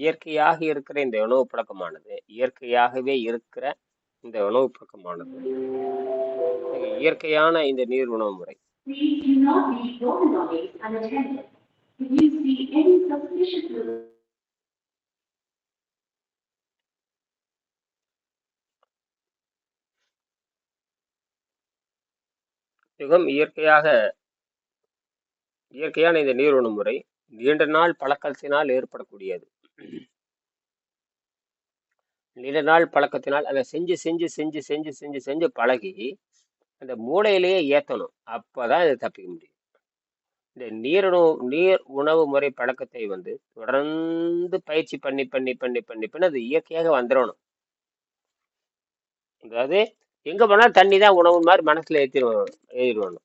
இயற்கையாக இருக்கிற இந்த உணவு பழக்கமானது இயற்கையாகவே இருக்கிற இந்த உணவு பழக்கமானது. இயற்கையான இந்த நீர் உணவு முறை. மிகவும் இயற்கையாக இயற்கையான இந்த நீர் உணவு முறை நீண்ட நாள் பழக்கத்தினால் ஏற்படக்கூடியது. நீண்ட நாள் பழக்கத்தினால் அதை செஞ்சு செஞ்சு செஞ்சு செஞ்சு செஞ்சு செஞ்சு பழகி அந்த மூளையிலேயே ஏற்றணும் அப்பதான் இதை தப்பிக்க முடியும். இந்த நீரணு நீர் உணவு முறை பழக்கத்தை வந்து தொடர்ந்து பயிற்சி பண்ணி பண்ணி பண்ணி பண்ணி பண்ணி அது இயற்கையாக வந்துடணும். அதாவது எங்க போனாலும் தண்ணி தான் உணவு மாதிரி மனசுல ஏற்றிடுவோம் ஏறிடணும்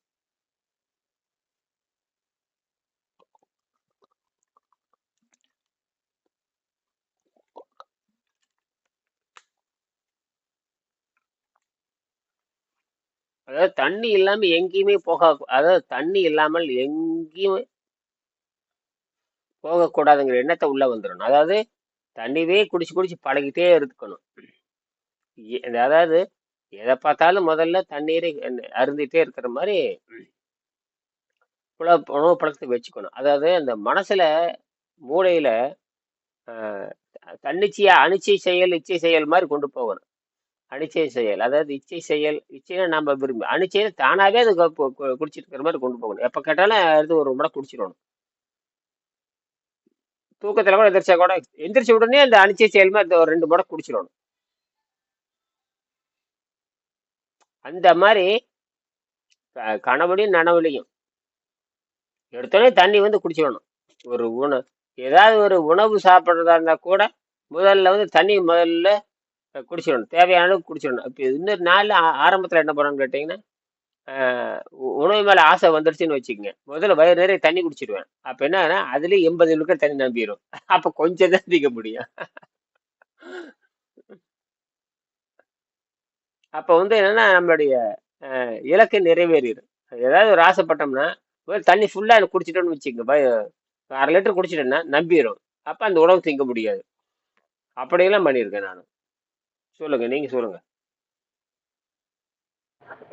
அதாவது தண்ணி இல்லாம எங்கேயுமே போக அதாவது தண்ணி இல்லாமல் எங்கேயுமே போகக்கூடாதுங்கிற எண்ணத்தை உள்ள வந்துடணும். அதாவது தண்ணிவே குடிச்சு குடிச்சு பழகிட்டே இருக்கணும். அதாவது எதை பார்த்தாலும் முதல்ல தண்ணீரை அருந்திட்டே இருக்கிற மாதிரி உணவு உணவு பழக்கத்தை வச்சுக்கணும். அதாவது அந்த மனசுல மூளையில ஆஹ், தன்னிச்சையா அனிச்சை செயல் இச்சை செயல் மாதிரி கொண்டு போகணும். அனிச்சை செயல். அதாவது இச்சை செயல் இச்சையை நம்ம விரும்பி அனிச்சையில தானாகவே அது குடிச்சிட்டு இருக்கிற மாதிரி கொண்டு போகணும். எப்போ கேட்டாலும் எடுத்து ஒரு முறை குடிச்சிடணும். தூக்கத்தில் கூட எந்திரிச்சா கூட எந்திரிச்ச உடனே அந்த அனிச்சை செயல் மாதிரி ஒரு ரெண்டு முறை குடிச்சிடணும். அந்த மாதிரி க- கனவுலையும் நனவுலையும் எடுத்தோடனே தண்ணி வந்து குடிச்சிடணும். ஒரு உணவு ஏதாவது ஒரு உணவு சாப்பிட்றதா இருந்தால் கூட முதல்ல வந்து தண்ணி முதல்ல குடிச்சிடணும். தேவையான அளவுக்கு குடிச்சிடணும். இப்போ இன்னொரு நாள் ஆரம்பத்தில் என்ன பண்ணணும்னு கேட்டிங்கன்னா ஆஹ் உணவு மேலே ஆசை வந்துருச்சுன்னு வச்சுக்கோங்க. முதல்ல வயிறு நிறைய தண்ணி குடிச்சிடுவேன். அப்போ என்னன்னா அதுலேயும் எண்பது லிட்டர் தண்ணி நம்பிடும் அப்போ கொஞ்சம் தான் அதிக முடியும். அப்போ வந்து என்னன்னா நம்மளுடைய இலக்கு நிறைவேறிடும் ஏதாவது ஒரு ஆசைப்பட்டோம்னா தண்ணி ஃபுல்லாக குடிச்சிட்டோம்னு வச்சுக்கோங்க. அரை லிட்டர் குடிச்சிட்டேன்னா நம்பிடும் அப்போ அந்த உணவு திங்க முடியாது. அப்படியெல்லாம் பண்ணியிருக்கேன் நான். சொல்லுங்க நீங்க சொல்லுங்க.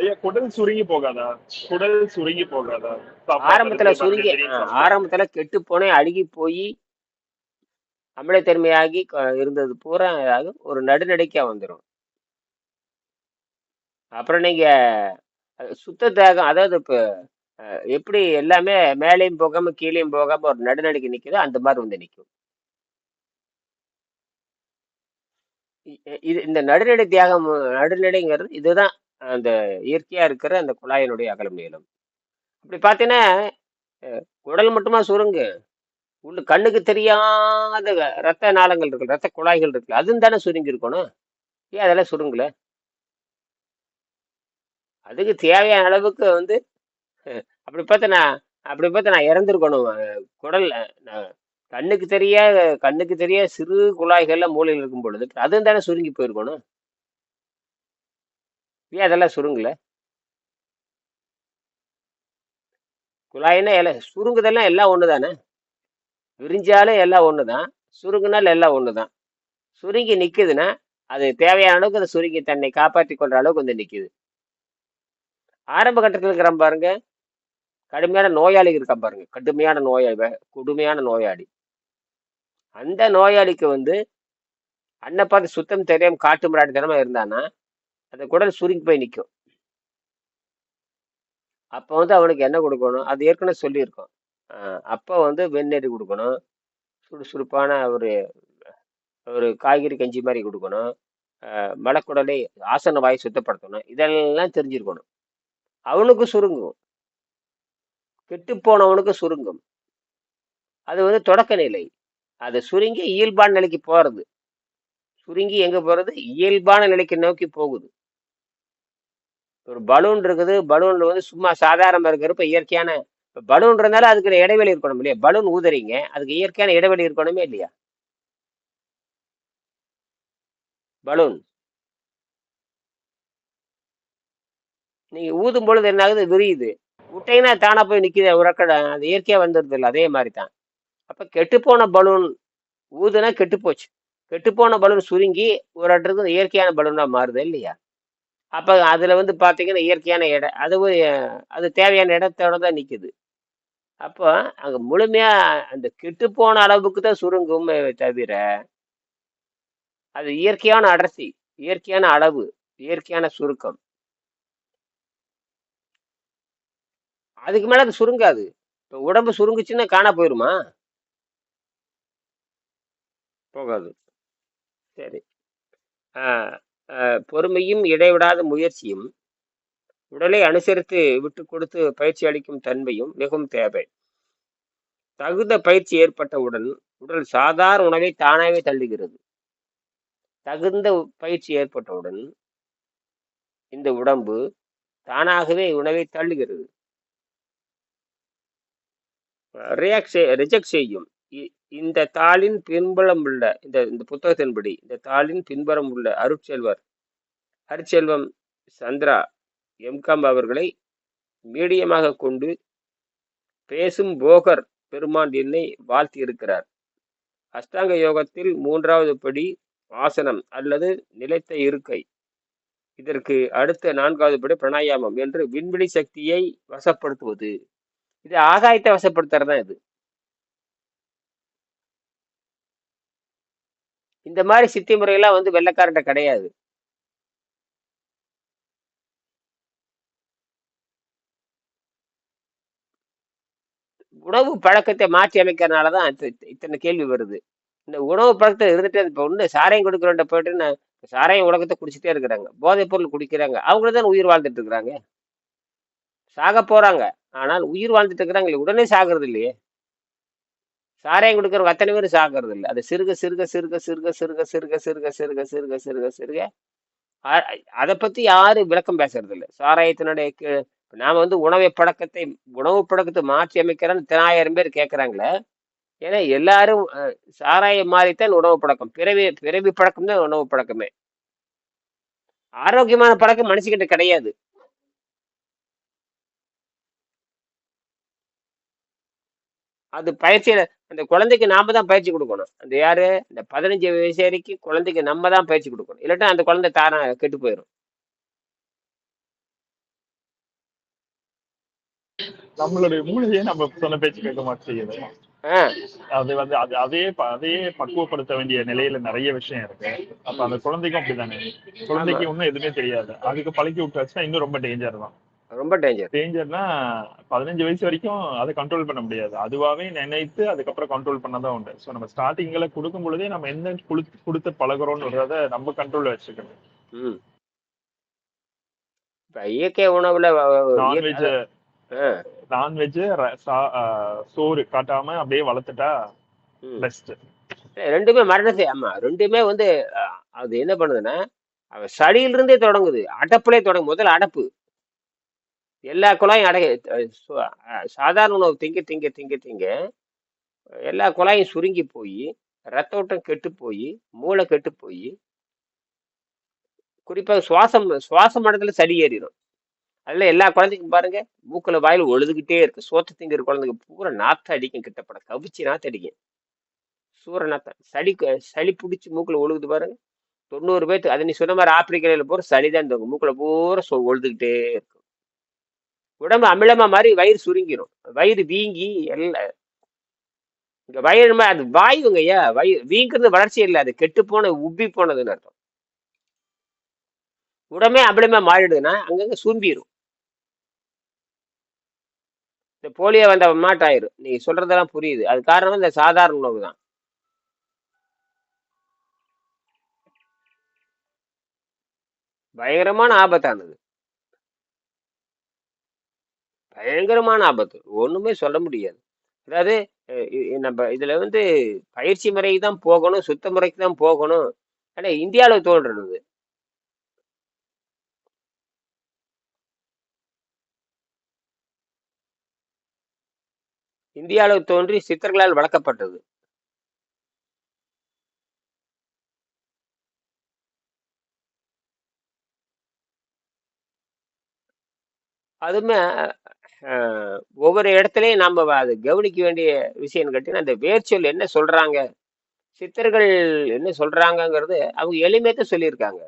ஐயா குடல் சுருங்கி போகாதா? குடல் சுருங்கி போகாதா? ஆரம்பத்துல சுருங்கி ஆரம்பத்துல கெட்டு போனே அழுகி போய் அமிலத்தன்மையாகி இருந்தது பூரா அது ஒரு நடுநடைக்கா வந்துடும் அப்புறம் நீங்க சுத்த தேகம் அதாவது இப்ப எப்படி எல்லாமே மேலேயும் போகாம கீழேயும் போகாம ஒரு நடுநடைக்கு நிக்குதோ அந்த மாதிரி வந்து நிக்கும் இ- இது இந்த நடுநடை தியாகம் நடுநடைங்கிறது இதுதான் அந்த இயற்கையா இருக்கிற அந்த குழாயினுடைய அகலம் நீளம். அப்படி பார்த்தீங்கன்னா குடல் மட்டுமா சுருங்கு? உள்ள கண்ணுக்கு தெரியாத ரத்த நாளங்கள் இருக்கு ரத்த குழாய்கள் இருக்கு அதுவும் தானே சுருங்கி இருக்கணும் ஏன் அதெல்லாம் சுருங்கல? அதுக்கு தேவையான அளவுக்கு வந்து அப்படி பார்த்து நான் அப்படி பார்த்து நான் இறந்துருக்கணும் அஹ், குடல் நான் கண்ணுக்கு தெரிய கண்ணுக்கு தெரிய சிறு குழாய்கள்லாம் மூலையில் இருக்கும் பொழுது அதுவும் தானே சுருங்கி போயிருக்கணும்? ஏன் அதெல்லாம் சுருங்கல? குழாயினா எல்லாம் சுருங்குதெல்லாம் எல்லாம் ஒன்று தானே? விரிஞ்சாலும் எல்லாம் ஒன்று தான். சுருங்கினாலும் எல்லாம் ஒன்று தான். சுருங்கி நிற்குதுன்னா அது தேவையான அளவுக்கு அந்த சுருங்கி தன்னை காப்பாற்றி கொள்ற அளவுக்கு வந்து நிற்குது ஆரம்ப கட்டத்தில் இருக்கிற பாருங்க. கடுமையான நோயாளி இருக்கா பாருங்க. கடுமையான நோயாளி கொடுமையான நோயாளி. அந்த நோயாளிக்கு வந்து அன்னை பார்த்து சுத்தம் தெரியாமல் காட்டு மிராட்டுத்தனமாக இருந்தானா அந்த குடல் சுருங்கி போய் நிற்கும் அப்போ வந்து அவனுக்கு என்ன கொடுக்கணும்? அது ஏற்கனவே சொல்லியிருக்கோம். அப்போ வந்து வெந்நீர் கொடுக்கணும். சுறுசுறுப்பான ஒரு ஒரு காய்கறி கஞ்சி மாதிரி கொடுக்கணும். மலக்குடலை ஆசன வாயை சுத்தப்படுத்தணும். இதெல்லாம் தெரிஞ்சிருக்கணும். அவனுக்கு சுருங்கும். கெட்டு போனவனுக்கு சுருங்கும். அது வந்து தொடக்க நிலை. அதை சுருங்கி இயல்பான நிலைக்கு போறது. சுருங்கி எங்க போறது? இயல்பான நிலைக்கு நோக்கி போகுது. ஒரு பலூன் இருக்குது. பலூன்ல வந்து சும்மா சாதாரணமா இருக்கிறப்ப இயற்கையான பலூன் இருந்தாலும் அதுக்கு இடைவெளி இருக்கணும் இல்லையா? பலூன் ஊதுறீங்க. அதுக்கு இயற்கையான இடைவெளி இருக்கணுமே இல்லையா? பலூன். நீங்க ஊதும் பொழுது என்ன ஆகுது? விரியுது. விட்டீங்கன்னா தானா போய் நிக்குது. உரக்கடை. அது இயற்கையா வந்துடுது இல்லை. அதே மாதிரி தான். அப்போ கெட்டுப்போன பலூன் ஊதுனா கெட்டு போச்சு கெட்டுப்போன பலூன் சுருங்கி ஒரு இடத்துக்கு இயற்கையான பலூனாக மாறுது இல்லையா? அப்போ அதில் வந்து பார்த்தீங்கன்னா இயற்கையான இடம் அது ஒரு, அது தேவையான இடத்தோட தான் நிற்குது அப்போ அங்கே முழுமையாக அந்த கெட்டுப்போன அளவுக்கு தான் சுருங்கும் தவிர அது இயற்கையான அடர்த்தி இயற்கையான அளவு இயற்கையான சுருக்கம். அதுக்கு மேலே அது சுருங்காது. இப்போ உடம்பு சுருங்குச்சுன்னா காணா போயிருமா? போகாது. சரி. பொறுமையும் இடைவிடாத முயற்சியும் உடலை அனுசரித்து விட்டு கொடுத்து பயிற்சி அளிக்கும் தன்மையும் மிகவும் தேவை. தகுந்த பயிற்சி ஏற்பட்டவுடன் உடல் சாதாரண உணவை தானாகவே தள்ளுகிறது. தகுந்த பயிற்சி ஏற்பட்டவுடன் இந்த உடம்பு தானாகவே உணவை தள்ளுகிறது. ரியாக்ட் ரிஜெக்ட் செய்யும். இ- இந்த தாளின் பின்புலம் உள்ள இந்த இந்த புத்தகத்தின்படி இந்த தாளின் பின்புறம் உள்ள அருட்செல்வர் அருட்செல்வம் சந்திரா எம்காம் அவர்களை மீடியமாக கொண்டு பேசும் போகர் பெருமான் என்னை வாழ்த்தி இருக்கிறார் அஷ்டாங்க யோகத்தில் மூன்றாவது படி ஆசனம் அல்லது நிலைத்த இருக்கை. இதற்கு அடுத்த நான்காவது படி பிராணாயாமம் என்று விண்வெளி சக்தியை வசப்படுத்துவது. இது ஆகாயத்தை வசப்படுத்துறது தான் இது. இந்த மாதிரி சித்தி முறையெல்லாம் வந்து வெள்ளக்காரன்ட்ட கிடையாது. உணவு பழக்கத்தை மாற்றி அமைக்கிறனால தான் இத்தனை கேள்வி வருது. இந்த உணவு பழக்கத்தை இருந்துட்டே இப்போ ஒன்று சாரையும் கொடுக்குறோன்ற போயிட்டு நான் சாராயம் உலகத்தை குடிச்சிட்டே இருக்கிறாங்க. போதைப் பொருள் குடிக்கிறாங்க. அவங்கள தான் உயிர் வாழ்ந்துட்டு இருக்கிறாங்க. சாக போகிறாங்க ஆனால் உயிர் வாழ்ந்துட்டு இருக்கிறாங்க. உடனே சாகிறது இல்லையே. சாராயம் கொடுக்குறவங்க அத்தனை பேரும் சாகிறது இல்லை அது சிறுக சிறுக சிறுக சிறுக சிறுக சிறுக சிறுக சிறுக சிறுக சிறுக சிறுக அ- அதை பத்தி யாரும் விளக்கம் பேசுறது இல்லை சாராயத்தினுடைய கீழ் நாம வந்து உணவை பழக்கத்தை உணவு பழக்கத்தை மாற்றி அமைக்கிறேன்னு தினாயிரம் பேர் கேட்குறாங்களே ஏன்னா எல்லாரும் சாராயம் மாறித்தான் உணவு பழக்கம் பிறவி பிறவி பழக்கம் தான் உணவு பழக்கமே ஆரோக்கியமான பழக்கம் மனுஷங்கிட்ட கிடையாது அது பயிற்சியில அந்த குழந்தைக்கு நாம தான் பயிற்சி கொடுக்கணும். அந்த யாரு? இந்த பதினஞ்சு வயசு வரைக்கும் குழந்தைக்கு நம்ம தான் பயிற்சி கொடுக்கணும். இல்லாட்டா அந்த குழந்தை தானா கெட்டு போயிடும் நம்மளுடைய மூளையே நம்ம சொன்ன பேச்சு கேட்க மாட்டேங்குது. அது வந்து அது அதே அதையே பக்குவப்படுத்த வேண்டிய நிலையில நிறைய விஷயம் இருக்கு. அப்ப அந்த குழந்தைக்கும் அப்படிதானே. குழந்தைக்கு இன்னும் எதுவுமே தெரியாது. அதுக்கு பழக்கி விட்டாச்சுன்னா இன்னும் ரொம்ப டேஞ்சர் தான். ரொம்ப டேஞ்சர் டேஞ்சர்னா பதினஞ்சு வயசு வரைக்கும் அதை கண்ட்ரோல் பண்ண முடியாது. அதுவாவே நினைத்து அதுக்கப்புறம் கண்ட்ரோல் பண்ணதான் உண்டு. ஸோ நம்ம ஸ்டார்டிங்ல கொடுக்கும் பொழுதே நம்ம என்ன கொடுத்து கொடுத்து பழகுறோம்ன்றத நம்ம கண்ட்ரோல் வச்சுக்கணும். இயற்கை உணவுல நான்வெஜ் நான்வெஜ் சோறு காட்டாம அப்படியே வளர்த்துட்டா. பெஸ்ட் ரெண்டுமே மரணத்தை ஆமா ரெண்டுமே வந்து அது என்ன பண்ணுதுன்னா சளியிலிருந்தே தொடங்குது. அடப்புலே தொடங்கும் முதல்ல அடப்பு. எல்லா குழாயும் அடை சாதாரண உணவு திங்க திங்க திங்க திங்க எல்லா குழாயும் சுருங்கி போய் ரத்த ஓட்டம் கெட்டு போய் மூளை கெட்டு போய் குறிப்பாக சுவாசம் சுவாச மண்டலத்துல சளி ஏறிடும் அதில் எல்லா குழந்தைக்கும் பாருங்க மூக்கில் வாயில் ஒழுதுகிட்டே இருக்கு. சோத்து திங்கிற குழந்தைங்க பூரா நாத்தம் அடிக்கும் கிட்டப்பட கவிச்சு நாத்த அடிக்கும். சூற நாத்தம் சளி க- சளி பிடிச்சி மூக்கில் ஒழுகுது பாருங்க. தொண்ணூறு பேர்த்து அது நீ சொன்ன மாதிரி ஆப்பிரிக்கையில் பூரா சளி தான் இந்த மூக்கில் பூரா சொ- ஒழுதுகிட்டே இருக்கும். உடம்பு அமிலமா மாதிரி வயிறு சுருங்கிரும். வயிறு வீங்கி எல்லாம் இங்க வயிறு அது வாயுங்க ஐயா. வயிறு வீங்கிறது வளர்ச்சி இல்லை. அது கெட்டு போன உப்பி போனதுன்னு அர்த்தம். உடம்பே அமிலமா மாறிடுதுன்னா அங்கங்க சூம்பிடும் இந்த போலியோ வந்த மாட்டாயிரும் நீங்க சொல்றதெல்லாம் புரியுது. அது காரணம் இந்த சாதாரண உணவு தான். பயங்கரமான ஆபத்தானது. பயங்கரமான ஆபத்து. ஒண்ணுமே சொல்ல முடியாது. அதாவது நம்ம இதுல வந்து பயிற்சி முறைக்கு தான் போகணும் சுத்த முறைக்கு தான் போகணும். ஆனால் இந்தியாவில் தோன்றுறது. இந்தியாவில் தோன்றி சித்தர்களால் வளர்க்கப்பட்டது. அதுமே அஹ், ஒவ்வொரு இடத்துலையும் நம்ம அதை கவனிக்க வேண்டிய விஷயம் கேட்டீங்கன்னா அந்த வேர்ச்சொல் என்ன சொல்றாங்க சித்தர்கள் என்ன சொல்றாங்கங்கிறது அவங்க எளிமையத்தை சொல்லியிருக்காங்க.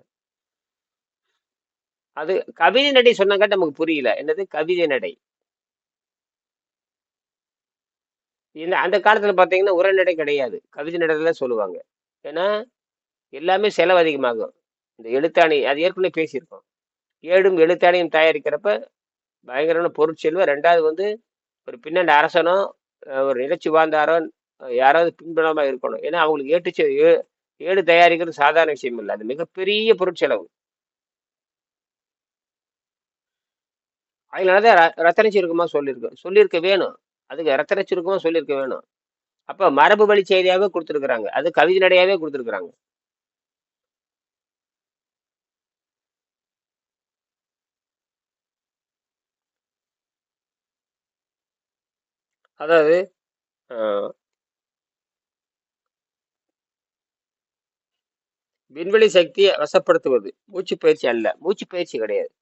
அது கவிதை நடை சொன்னாங்க நமக்கு புரியல. என்னது? கவிதை நடை. இந்த அந்த காலத்துல பாத்தீங்கன்னா உரநடை கிடையாது. கவிதை நடையில சொல்லுவாங்க. ஏன்னா எல்லாமே செலவு அதிகமாகும். இந்த எழுத்தாணி அது ஏற்கனவே பேசியிருக்கோம். ஏடும் எழுத்தாணியும் தயாரிக்கிறப்ப பயங்கரமான பொருட்செல்வம் ரெண்டாவது வந்து ஒரு பின்னண்ட அரசனோ ஒரு நிலச்சி வாழ்ந்தாரோ யாராவது பின்புலமாக இருக்கணும். ஏன்னா அவங்களுக்கு ஏட்டுச்சு ஏ- ஏடு தயாரிக்கிறது சாதாரண விஷயம் இல்லை. அது மிகப்பெரிய பொருட்செலவு. அதனாலதான் ர- ரத்தன சுருக்கமாக சொல்லியிருக்கோம் சொல்லியிருக்க வேணும். அதுக்கு ரத்தன சுருக்கமாக சொல்லியிருக்க வேணும். அப்போ மரபு வழி செய்தியாகவே கொடுத்துருக்குறாங்க. அது கவிதை நடையாகவே கொடுத்துருக்குறாங்க. அதாவது விண்வெளி சக்தியை வசப்படுத்துவது. மூச்சு பயிற்சி அல்ல. மூச்சு பயிற்சி கிடையாது.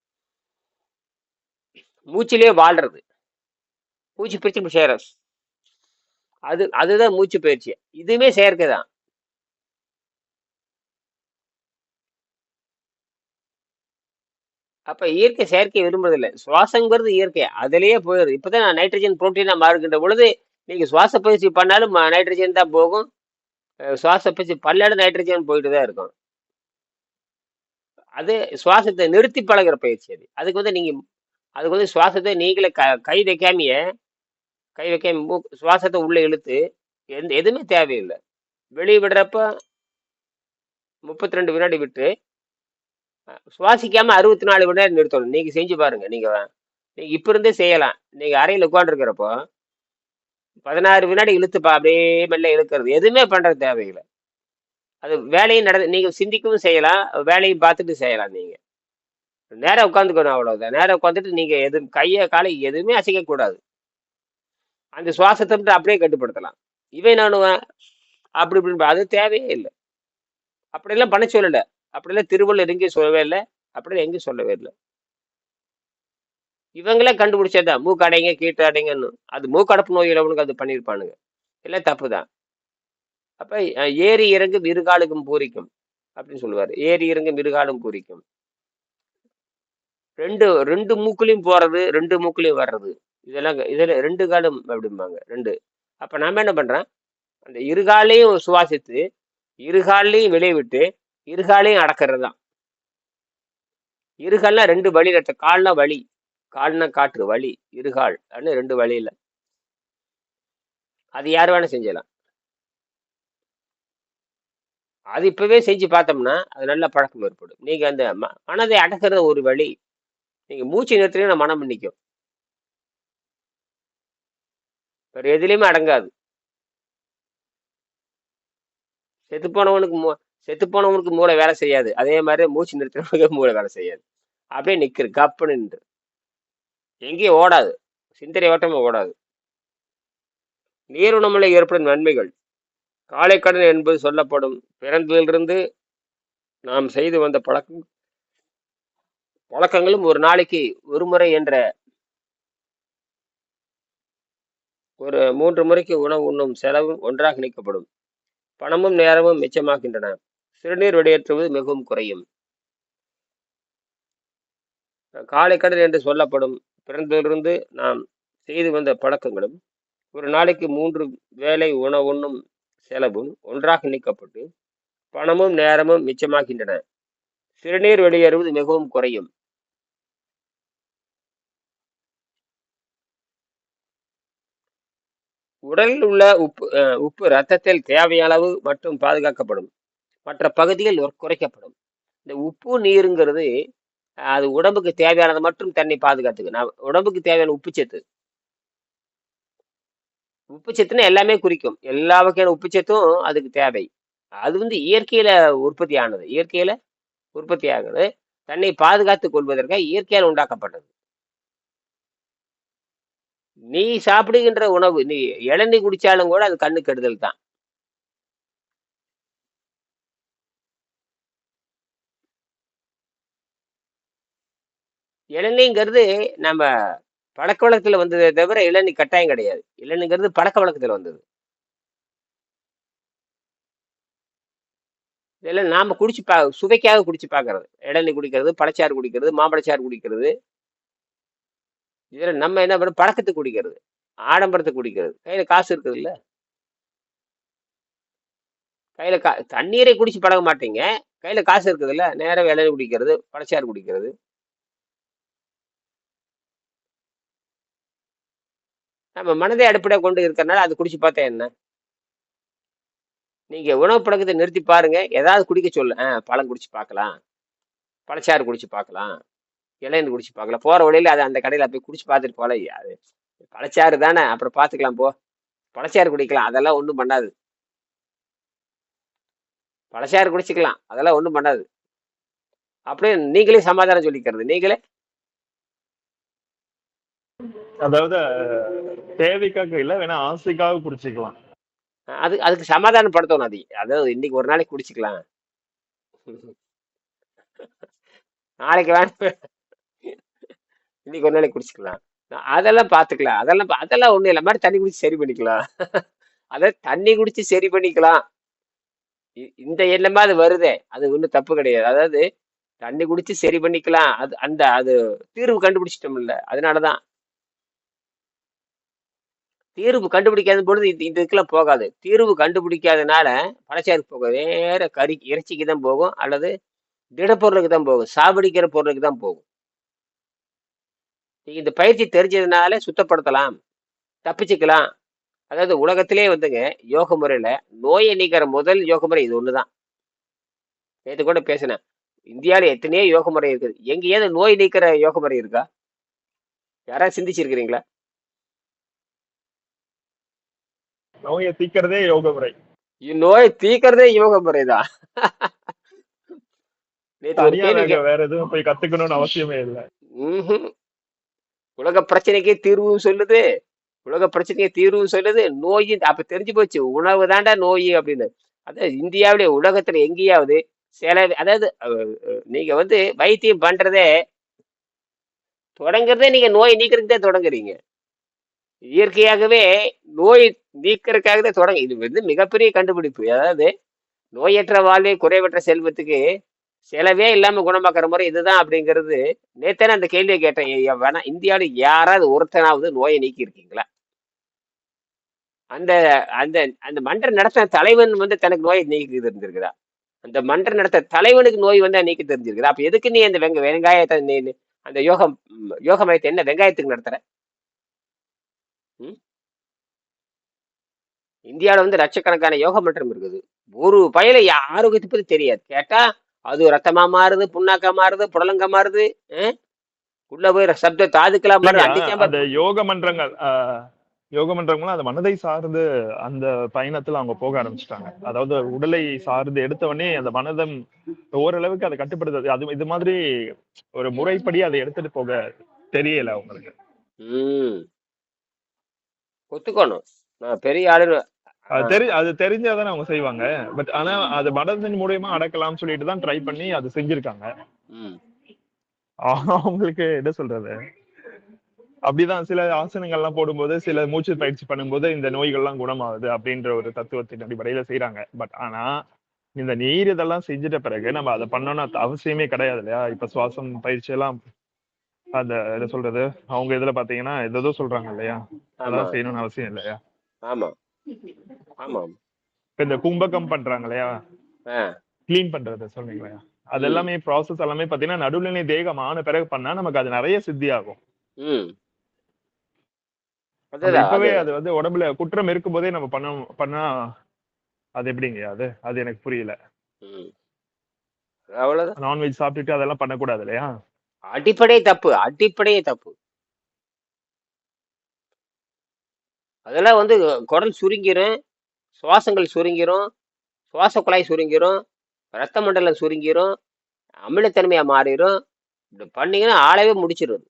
மூச்சிலே வாழ்றது. மூச்சு பயிற்சி நம்ம அது அதுதான் மூச்சு பயிற்சி. இதுவுமே செயற்கை தான் அப்ப இயற்கை செயற்கை விரும்புறதில்லை. சுவாசங்கிறது இயற்கை. அதுலயே போயிடுது. இப்பதான் நான் நைட்ரஜன் புரோட்டீனா மாறுகின்ற பொழுது நீங்க சுவாச பயிற்சி பண்ணாலும் நைட்ரஜன் தான் போகும். சுவாச பயிற்சி பல்லாட நைட்ரஜன் போயிட்டு தான் இருக்கும். அது சுவாசத்தை நிறுத்தி பழகுற பயிற்சி அது. அதுக்கு வந்து நீங்க அதுக்கு வந்து சுவாசத்தை நீங்களே க கை வைக்காமைய கை வைக்காம சுவாசத்தை உள்ள இழுத்து எந்த எதுவுமே தேவையில்லை. வெளியே விடுறப்ப முப்பத்தி ரெண்டு வினாடி விட்டு சுவாசிக்காம அறுபத்தி நாலு வினாடி நிறுத்தணும். நீங்க செஞ்சு பாருங்க. நீங்க நீங்க இப்ப இருந்தே செய்யலாம். நீங்க அறையில் உட்காந்துருக்கிறப்போ பதினாறு வினாடி இழுத்துப்பா அப்படியே மெல்ல இழுக்கிறது. எதுவுமே பண்றது தேவையில்லை. அது வேலையும் நட நீங்க சிந்திக்கவும் செய்யலாம். வேலையும் பார்த்துட்டு செய்யலாம் நீங்க. நேரம் உட்காந்துக்கணும் அவ்வளவுதான். நேரம் உட்காந்துட்டு நீங்க எது கையை காலை எதுவுமே அசைக்க கூடாது அந்த சுவாசத்தை மட்டும் அப்படியே கட்டுப்படுத்தலாம். இவன் நானுவன் அப்படி இப்படின்னு அது தேவையே இல்லை. அப்படியெல்லாம் பண்ண சொல்லலை. அப்படிலாம் திருவள்ளுவர் எங்கேயும் சொல்லவே இல்லை. அப்படியெல்லாம் எங்கேயும் சொல்லவே இல்லை. இவங்களே கண்டுபிடிச்சதுதான் மூக்கடைங்க கீட்டு அடைங்கன்னு. அது மூக்கடப்பு நோய் உள்ளவனுக்கு அது பண்ணியிருப்பானுங்க. எல்லாம் தப்பு தான். அப்ப ஏரி ஏறி இறங்கு விருகாலுக்கும் பூரிக்கும் அப்படின்னு சொல்லுவாரு. ஏறி இறங்கு விருகாலும் பூரிக்கும். ரெண்டு ரெண்டு மூக்குலையும் போறது ரெண்டு மூக்குலையும் வர்றது. இதெல்லாம் இதில் ரெண்டு காலும் அப்படிம்பாங்க. ரெண்டு. அப்ப நாம என்ன பண்றேன் அந்த இருகாலையும் சுவாசித்து இருகாலையும் விளைவிட்டு விட்டு இருகாலையும் அடக்கிறது தான் இருகால்னா ரெண்டு வழி நட்ட கால்னா வழி கால்னா காற்று வழி இருகால் அப்படின்னு ரெண்டு வழி இல்லை. அது யார் வேணா செஞ்சலாம். அது இப்பவே செஞ்சு பார்த்தோம்னா அது நல்ல பழக்கம் ஏற்படும். நீங்க அந்த ம- மனதை அடக்கிறது ஒரு வழி நீங்க மூச்சு நிறுத்தினா மனம் நிற்கும் வேற எதுலையுமே அடங்காது. செத்து போனவனுக்கு செத்து போனவனுக்கு மூளை வேலை செய்யாது. அதே மாதிரி மூச்சு நிறுத்தினவனுக்கு மூளை வேலை செய்யாது. அப்படியே நிக்கிற கப்புன்னு நின்று. எங்கேயும் ஓடாது. சிந்தனை ஓட்டமே ஓடாது. நீருணமுல ஏற்படும் நன்மைகள். காலை கடன் என்பது சொல்லப்படும். பிறந்ததிலிருந்து நாம் செய்து வந்த பழக்கம் பழக்கங்களும் ஒரு நாளைக்கு ஒரு முறை என்ற ஒரு மூன்று முறைக்கு உணவு உண்ணும் செலவும் ஒன்றாக நீக்கப்படும் பணமும் நேரமும் மிச்சமாகின்றன. சிறுநீர் வெளியேற்றுவது மிகவும் குறையும். காலை கடன் என்று சொல்லப்படும் பிறந்திலிருந்து நாம் செய்து வந்த பழக்கங்களும் ஒரு நாளைக்கு மூன்று வேலை உணவுண்ணும் செலவும் ஒன்றாக நீக்கப்பட்டு பணமும் நேரமும் மிச்சமாகின்றன. சிறுநீர் வெளியேறுவது மிகவும் குறையும். உடலில் உள்ள உப்பு உப்பு ரத்தத்தில் தேவையான அளவு மட்டும் பாதுகாக்கப்படும். மற்ற பகுதிகள் ஒரு- குறைக்கப்படும். இந்த உப்பு நீருங்கிறது அது உடம்புக்கு தேவையானது மட்டும் தண்ணி பாதுகாத்துக்கு. நான் உடம்புக்கு தேவையான உப்புச்சத்து உப்புச்சத்துன்னா எல்லாமே குறிக்கும். எல்லா வகையான உப்புச்சத்தும் அதுக்கு தேவை. அது வந்து இயற்கையில உற்பத்தி ஆனது இயற்கையில உற்பத்தி ஆகுது தன்னை பாதுகாத்துக் கொள்வதற்காக இயற்கையால் உண்டாக்கப்பட்டது. நீ சாப்பிடுகின்ற உணவு நீ இளநீ குடிச்சாலும் கூட அது கண்ணு கெடுதல் தான். இளநீங்கிறது நம்ம பழக்க வழக்கத்துல வந்ததே தவிர இளநீ கட்டாயம் கிடையாது. இளநிங்கிறது பழக்க வழக்கத்துல வந்தது. இதெல்லாம் நாம குடிச்சு பா சுவைக்காக குடிச்சு பார்க்கறது இளநி குடிக்கிறது பழச்சாறு குடிக்கிறது மாம்பழச்சாறு குடிக்கிறது. இதில் நம்ம என்ன பண்ணுறோம் பழக்கத்துக்கு குடிக்கிறது. ஆடம்பரத்துக்கு குடிக்கிறது. கையில் காசு இருக்குது இல்லை? கையில் கா தண்ணீரை குடிச்சு பழக மாட்டீங்க. கையில் காசு இருக்குதுல்ல நேரம் இளநி குடிக்கிறது பழச்சாறு குடிக்கிறது. நம்ம மனதை அடிப்படையாக கொண்டு இருக்கிறனால அது குடிச்சு பார்த்தா என்ன? நீங்க உணவு பழக்கத்தை நிறுத்தி பாருங்க. ஏதாவது குடிக்க சொல்லு. ஆ பழம் குடிச்சு பார்க்கலாம். பழச்சாறு குடிச்சு பார்க்கலாம். இளைஞர் குடிச்சு பார்க்கலாம். போற வழியில அதை அந்த கடையில போய் குடிச்சு பார்த்துட்டு போல. அது பழச்சாறு தானே. அப்புறம் பார்த்துக்கலாம் போ. பழச்சாறு குடிக்கலாம். அதெல்லாம் ஒன்றும் பண்ணாது. பழச்சாறு குடிச்சுக்கலாம். அதெல்லாம் ஒன்றும் பண்ணாது. அப்படியே நீங்களே சமாதானம் சொல்லிக்கிறது. நீங்களே அதாவது தேவைக்காக இல்ல வேணா ஆசைக்காக குடிச்சுக்கலாம். அது அதுக்கு சமாதானம் படுத்தணும் அது. அதாவது இன்னைக்கு ஒரு நாளைக்கு குடிச்சுக்கலாம். நாளைக்கு வேணும் இன்னைக்கு ஒரு நாளைக்கு குடிச்சுக்கலாம். அதெல்லாம் பார்த்துக்கலாம் அதெல்லாம் அதெல்லாம் ஒண்ணும் இல்லை. மாதிரி தண்ணி குடிச்சு சரி பண்ணிக்கலாம். அதாவது தண்ணி குடிச்சு சரி பண்ணிக்கலாம். இ- இந்த எண்ணமா அது வருதே. அது ஒன்றும் தப்பு கிடையாது. அதாவது தண்ணி குடிச்சு சரி பண்ணிக்கலாம். அது அந்த அது தீர்வு கண்டுபிடிச்சிட்டோம்ல. அதனாலதான். தீர்வு கண்டுபிடிக்காத பொழுது இது இந்த இதுக்கெல்லாம் போகாது. தீர்வு கண்டுபிடிக்காதனால பழச்சாருக்கு போக வேற கறி இறைச்சிக்கு தான் போகும் அல்லது திடப்பொருளுக்கு தான் போகும் சாப்பிடிக்கிற பொருளுக்கு தான் போகும். இந்த பயிற்சி தெரிஞ்சதுனால சுத்தப்படுத்தலாம் தப்பிச்சுக்கலாம். அதாவது உலகத்திலே வந்துங்க யோக முறையில நோயை நீக்கிற முதல் யோக முறை இது ஒண்ணுதான். நேற்று கூட பேசினேன். இந்தியாவில் எத்தனையோ யோக முறை இருக்குது. எங்கேயாவது நோய் நீக்கிற யோக முறை இருக்கா? யாராவது சிந்திச்சிருக்கிறீங்களா? நோயை தீக்கிறதே யோக முறை. நோய் தீக்கிறதே யோக முறைதான். வேற எதுவும் போய் கத்துக்கணும்னு அவசியமே இல்ல. உலக பிரச்சனைக்கே தீர்வும் சொல்லுது. உலக பிரச்சனைக்கு தீர்வும் சொல்லுது. நோய் அப்ப தெரிஞ்சு போச்சு. உணவு தாண்டா நோய் அப்படின்னு. அதாவது இந்தியாவிலே உலகத்துல எங்கேயாவது சில அதாவது நீங்க வந்து வைத்தியம் பண்றதே தொடங்குறதே நீங்க நோய் நீக்கிறதுக்கு தான் தொடங்குறீங்க. இயற்கையாகவே நோய் நீக்கிறதுக்காக தான் தொடங்க இது வந்து மிகப்பெரிய கண்டுபிடிப்பு. அதாவது நோயற்ற வாழ்வு குறைவற்ற செல்வத்துக்கு செலவே இல்லாம குணமாக்குற முறை இதுதான் அப்படிங்கிறது நேத்தே அந்த கேள்வியை கேட்டேன். வேணா இந்தியாவில் யாராவது ஒருத்தனாவது நோயை நீக்கி இருக்கீங்களா அந்த அந்த அந்த மன்ற நடத்த தலைவன் வந்து தனக்கு நோயை நீக்கி தெரிஞ்சிருக்குதா அந்த மன்ற நடத்த தலைவனுக்கு நோய் வந்து நீக்கி தெரிஞ்சிருக்குதா அப்ப எதுக்கு நீ அந்த வெங்க வெங்காயத்தை நீ அந்த யோகம் யோக மயத்தை என்ன வெங்காயத்துக்கு நடத்துற? இந்தியாவில் வந்து லட்சக்கணக்கான யோக மன்றம் இருக்குது. ஒரு பயல ஆரோக்கியத்தை பத்தி தெரியாது. கேட்டா அது ரத்தமா மாறுது புண்ணாக்கா மாறுது புடலங்கா மாறுது? உள்ள போய் சப்த தாதுக்களா மாறுது யோக மன்றங்கள் யோக மன்றங்களும் அந்த மனதை சார்ந்து அந்த பயணத்துல அவங்க போக ஆரம்பிச்சிட்டாங்க. அதாவது உடலை சார்ந்து எடுத்த உடனே அந்த மனதம் ஓரளவுக்கு அதை கட்டுப்படுத்துது. அது இது மாதிரி ஒரு முறைப்படி அதை எடுத்துட்டு போக தெரியல அவங்களுக்கு. ஒத்துக்கணும். நான் பெரிய ஆளு அது தெரி அது தெரிஞ்சாதானே அவங்க செய்வாங்க. பட் ஆனா அது மனதின் மூலியமா அடக்கலாம்னு சொல்லிட்டு தான் ட்ரை பண்ணி அது செஞ்சிருக்காங்க. அவங்களுக்கு என்ன சொல்றது? அப்படிதான் சில ஆசனங்கள்லாம் போடும்போது சில மூச்சு பயிற்சி பண்ணும்போது இந்த நோய்கள்லாம் குணமாகுது அப்படின்ற ஒரு தத்துவத்தின் அடிப்படையில செய்றாங்க. பட் ஆனா இந்த நீர் இதெல்லாம் செஞ்சுட்ட பிறகு நம்ம அதை பண்ணணும்னு அது அவசியமே கிடையாது இல்லையா? இப்ப சுவாசம் பயிற்சி எல்லாம் அந்த என்ன சொல்றது அவங்க இதுல பாத்தீங்கன்னா ஏதோ சொல்றாங்க இல்லையா? அதெல்லாம் செய்யணும்னு அவசியம் இல்லையா? ஆமா. ஆமா. இந்த கும்பகம் பண்றாங்க இல்லையா? க்ளீன் பண்றது சொன்னீங்களா. அது எல்லாமே ப்ராசஸ் எல்லாமே பாத்தீங்கன்னா நடுநிலை தேகம் ஆன பிறகு பண்ணா நமக்கு அது நிறைய சித்தி ஆகும். இப்பவே அது அது வந்து உடம்புல குற்றம் இருக்கும்போதே நம்ம பண்ண பண்ணா அது எப்படிங்க? அது அது எனக்கு புரியல. நான்வெஜ் சாப்பிட்டுட்டு அதெல்லாம் பண்ணக்கூடாது இல்லையா? அடிப்படை தப்பு அடிப்படையே தப்பு. அதெல்லாம் வந்து குடல் சுருங்கிரும் சுவாசங்கள் சுருங்கிரும் சுவாச குழாய் சுருங்கிரும் ரத்த மண்டலம் சுருங்கிரும் அமிலத்தன்மையாக மாறிடும் இப்படி பண்ணீங்கன்னா ஆளவே முடிச்சிடும்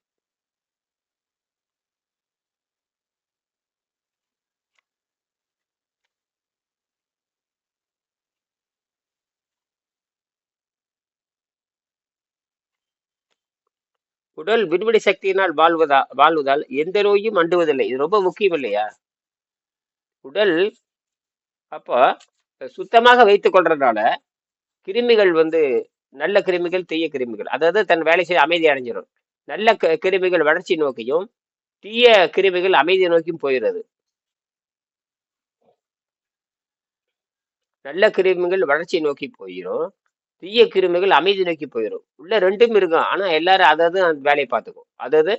உடல் விடுபடி சக்தியினால் வாழ்வதா வாழ்வதால் எந்த நோயும் அண்டுவதில்லை. இது ரொம்ப முக்கியம் இல்லையா? உடல் அப்போ சுத்தமாக வைத்து கொள்றதுனால கிருமிகள் வந்து நல்ல கிருமிகள் தீய கிருமிகள் அதாவது தன் வேலை செய்ய அமைதி அடைஞ்சிடும் நல்ல க- கிருமிகள் வளர்ச்சி நோக்கியும் தீய கிருமிகள் அமைதி நோக்கியும் போயிடுறது நல்ல கிருமிகள் வளர்ச்சி நோக்கி போயிடும் தீய கிருமிகள் அமைதி நோக்கி போயிடும் உள்ள ரெண்டும் இருக்கும் ஆனா எல்லாரும் அதாவது அந்த வேலையை பார்த்துக்கும். அதாவது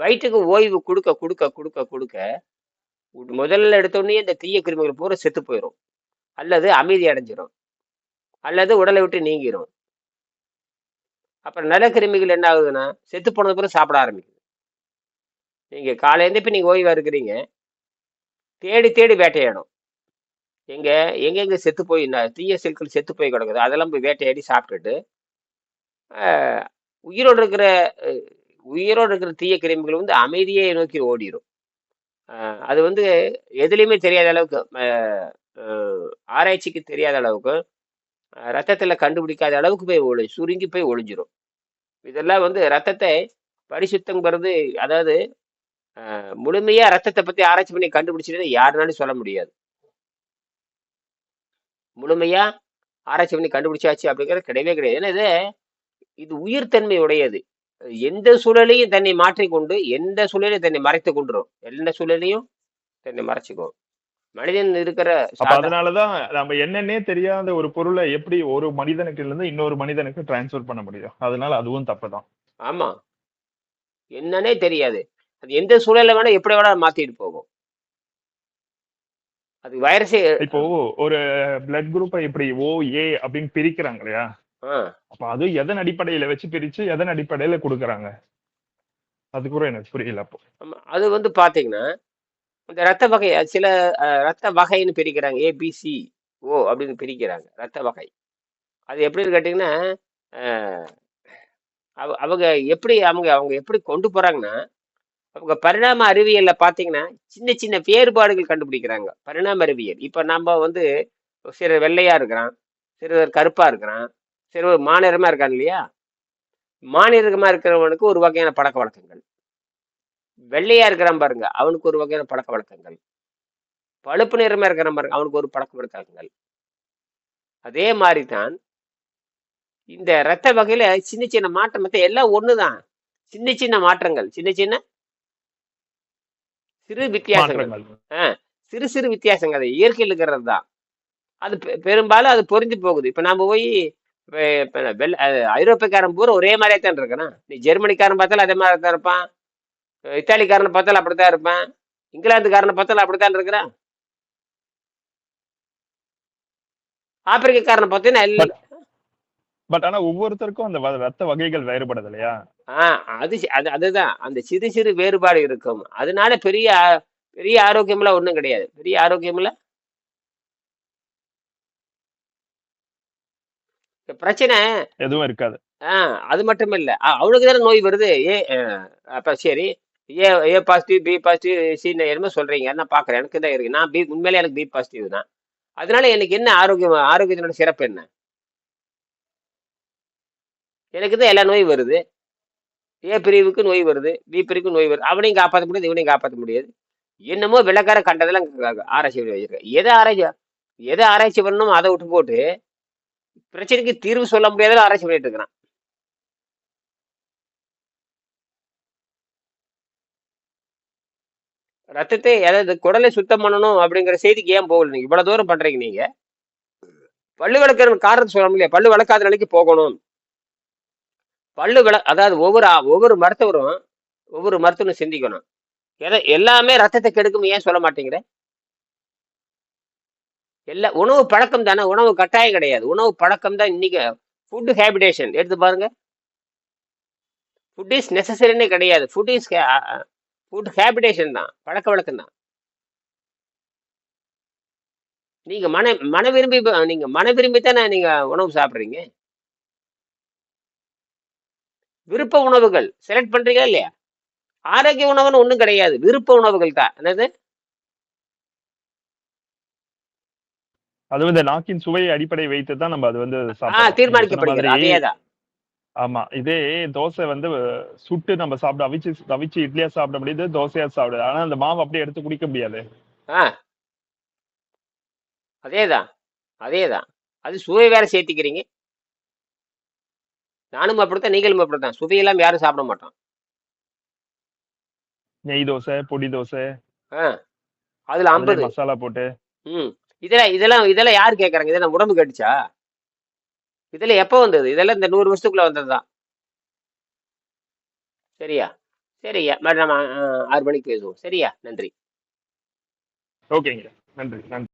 வயிற்றுக்கு ஓய்வு கொடுக்க கொடுக்க கொடுக்க கொடுக்க முதல்ல எடுத்தோடனே இந்த தீய கிருமிகள் பூரா செத்து போயிடும் அல்லது அமைதி அடைஞ்சிடும் அல்லது உடலை விட்டு நீங்கிரும். அப்புறம் நல்ல கிருமிகள் என்ன ஆகுதுன்னா செத்து போனது பிறகு சாப்பிட ஆரம்பிக்குது. நீங்கள் காலையிலேருந்து இப்போ நீங்கள் ஓய்வாக இருக்கிறீங்க. தேடி தேடி வேட்டையாடும். எங்க எங்கெங்க செத்து போய் தீய செல்கள் செத்து போய் கிடக்குது அதெல்லாம் போய் வேட்டையாடி சாப்பிட்டுட்டு உயிரோடு இருக்கிற உயிரோடு இருக்கிற தீய கிருமிகள் வந்து அமைதியை நோக்கி ஓடிடும் அது வந்து எதுலேயுமே தெரியாத அளவுக்கு ஆராய்ச்சிக்கு தெரியாத அளவுக்கு ரத்தத்தில் கண்டுபிடிக்காத அளவுக்கு போய் ஒளி சுருங்கி போய் ஒளிஞ்சிரும். இதெல்லாம் வந்து ரத்தத்தை பரிசுத்தங்கிறது அதாவது முழுமையாக ரத்தத்தை பற்றி ஆராய்ச்சி பண்ணி கண்டுபிடிச்சிட்டு யாருனாலும் சொல்ல முடியாது. முழுமையா ஆராய்ச்சி பண்ணி கண்டுபிடிச்சாச்சு அப்படிங்கிறது கிடையவே கிடையாது. ஏன்னா இது இது உயிர்த்தன்மை உடையது எந்த சூழலையும் தன்னை மாற்றிக்கொண்டு எந்த சூழலையும் தன்னை மறைத்து கொண்டுரும். எந்த சூழலையும் தன்னை மறைச்சிக்கும். மனிதன் இருக்கிற அதனாலதான் நம்ம என்னன்னே தெரியாத ஒரு பொருளை எப்படி ஒரு மனிதனுக்கு இருந்து இன்னொரு மனிதனுக்கு டிரான்ஸ்ஃபர் பண்ண முடியும்? அதனால அதுவும் தப்புதான். ஆமா. என்னன்னே தெரியாது. அது எந்த சூழல்ல வேணா எப்படி வேணா மாத்திட்டு போகும். அது வைரஸே இப்போ ஒரு பிளட் குரூப்பை இப்படி ஓ ஏ அப்படின்னு பிரிக்கிறாங்க இல்லையா? அப்ப அது எதன் அடிப்படையில வச்சு பிரிச்சு எதன் அடிப்படையில கொடுக்கறாங்க? அது கூட எனக்கு புரியல அப்போ. அது வந்து பாத்தீங்கன்னா இந்த ரத்த வகை சில ரத்த வகைன்னு பிரிக்கிறாங்க ஏபிசி ஓ அப்படின்னு பிரிக்கிறாங்க ரத்த வகை. அது எப்படின்னு கேட்டிங்கன்னா அவ- அவங்க எப்படி அவங்க அவங்க எப்படி கொண்டு போறாங்கன்னா அவங்க பரிணாம அறிவியல்ல பாத்தீங்கன்னா சின்ன சின்ன வேறுபாடுகள் கண்டுபிடிக்கிறாங்க. பரிணாம அறிவியல். இப்ப நம்ம வந்து சிறு வெள்ளையா இருக்கிறான் சிறுவர் கருப்பா இருக்கிறான் சிறுவர் மாநிலமா இருக்கான் இல்லையா? மாநிலமா இருக்கிறவனுக்கு ஒரு வகையான பழக்க வழக்கங்கள். வெள்ளையா இருக்கிறான் பாருங்க அவனுக்கு ஒரு வகையான பழக்க வழக்கங்கள். பழுப்பு நிறமா இருக்கிறான் பாருங்க அவனுக்கு ஒரு பழக்க வழக்கங்கள். அதே மாதிரி தான் இந்த ரத்த வகையில சின்ன சின்ன மாற்றம் மத்த எல்லாம் ஒண்ணுதான். சின்ன சின்ன மாற்றங்கள் சின்ன சின்ன சிறு வித்தியாசங்கள். சிறு சிறு வித்தியாசங்கள். அது இயற்கையில் இருக்கிறது தான் அது பெரும்பாலும் அது பொருந்தி போகுது. இப்ப நாம போய் ஐரோப்பியக்காரன் பூரா ஒரே மாதிரியே தான் இருக்கிறான் நீ ஜெர்மனிக்காரன் பார்த்தாலும் அதே மாதிரி தான் இருப்பான் இத்தாலிக்காரனை பார்த்தாலும் அப்படித்தான் இருப்பான். இங்கிலாந்துக்காரனை பார்த்தாலும் அப்படித்தான் இருக்கிறான். ஆப்பிரிக்காரனை பார்த்தீங்கன்னா பட் ஆனா ஒவ்வொருத்தருக்கும் அந்த ரத்த வகைகள் வேறுபடுது இல்லையா ஆ அது அது அதுதான் அந்த சிறு சிறு வேறுபாடு இருக்கும். அதனால பெரிய பெரிய ஆரோக்கியம்லாம் ஒண்ணும் கிடையாது. பெரிய ஆரோக்கியம்ல பிரச்சனை எதுவும் இருக்காது. ஆ அது மட்டும் இல்ல அவனுக்கு தானே நோய் வருது. ஏ அப்ப சரி. A A positive B positive C என்னமோ சொல்றீங்க. நான் பாக்குறேன். எனக்கு தான் இருக்கு. நான் பி உண்மையிலே எனக்கு பி பாசிட்டிவ் தான். அதனால எனக்கு என்ன ஆரோக்கியம் ஆரோக்கியத்தினோட சிறப்பு என்ன? எனக்கு தான் எல்லா நோய் வருது. ஏ பிரிவுக்கு நோய் வருது பி பிரிவுக்கு நோய் வருது. அவனையும் காப்பாற்ற முடியாது இவனையும் காப்பாற்ற முடியாது. என்னமோ விளக்கார கண்டதெல்லாம் ஆராய்ச்சி வச்சிருக்கேன் எதை ஆராய்ச்சி எதை ஆராய்ச்சி பண்ணணுமோ அதை விட்டு போட்டு பிரச்சனைக்கு தீர்வு சொல்ல முடியாத ஆராய்ச்சி பண்ணிட்டு இருக்கிறான். ரத்தத்தை அதாவது குடலை சுத்தம் பண்ணணும் அப்படிங்கிற செய்திக்கு ஏன் போகல நீங்க? இவ்வளவு தூரம் பண்றீங்க நீங்க. பல்லு விளக்குற காரணத்தை சொல்ல முடியல. பல்லு விளக்காத நிலைக்கு போகணும். பல்லு விள அதாவது ஒவ்வொரு ஒவ்வொரு மருத்துவரும் ஒவ்வொரு மருத்துவரும் சிந்திக்கணும். எதை எல்லாமே ரத்தத்தை கெடுக்கும் ஏன் சொல்ல மாட்டேங்கிற? எல்லா உணவு பழக்கம் தானே உணவு கட்டாயம் கிடையாது. உணவு பழக்கம் தான் இன்னைக்கு ஃபுட் ஹேபிடேஷன் எடுத்து பாருங்க. ஃபுட் இஸ் நெசசரினே கிடையாது. ஃபுட் இஸ் ஃபுட் ஹேபிடேஷன் தான். பழக்க வழக்கம் தான். நீங்க மன மன விரும்பி நீங்க மன விரும்பி தானே நீங்க உணவு சாப்பிட்றீங்க? விருப்ப உணவுகள். செலக்ட் பண்றீங்களா இல்லையா? ஆரோக்கிய உணவுன்னு ஒண்ணும் கிடையாது. விருப்ப உணவுகள் தான். என்னது? அது வந்து நாக்கின் சுவையை அடிப்படை வைத்து தான் நம்ம அது வந்து தீர்மானிக்கப்படுகிறது. அதேதான். ஆமா. இதே தோசை வந்து சுட்டு நம்ம சாப்பிட அவிச்சு அவிச்சு இட்லியா சாப்பிட முடியுது தோசையா சாப்பிடுது ஆனா அந்த மாவு அப்படியே எடுத்து குடிக்க முடியாது. அதேதான். அதேதான். அது சுவை வேற சேர்த்திக்கிறீங்க. நானும் அப்படித்தான் நீங்களும் அப்படித்தான். சுவையெல்லாம் யாரும் சாப்பிட மாட்டோம் நெய் தோசை பொடி தோசை ஆ அதுல ஐம்பது. மசாலா போட்டு. ம் இதெல்லாம் இதெல்லாம் இதெல்லாம் யார் கேட்கறாங்க இதெல்லாம் உடம்பு கட்டுச்சா? இதெல்லாம் எப்போ வந்தது? இதெல்லாம் இந்த நூறு வருஷத்துக்குள்ள வந்தது? தான் சரியா. சரியா ஆ, ஆறு மணிக்கு பேசுவோம். சரியா? நன்றி. ஓகேங்க. நன்றி நன்றி.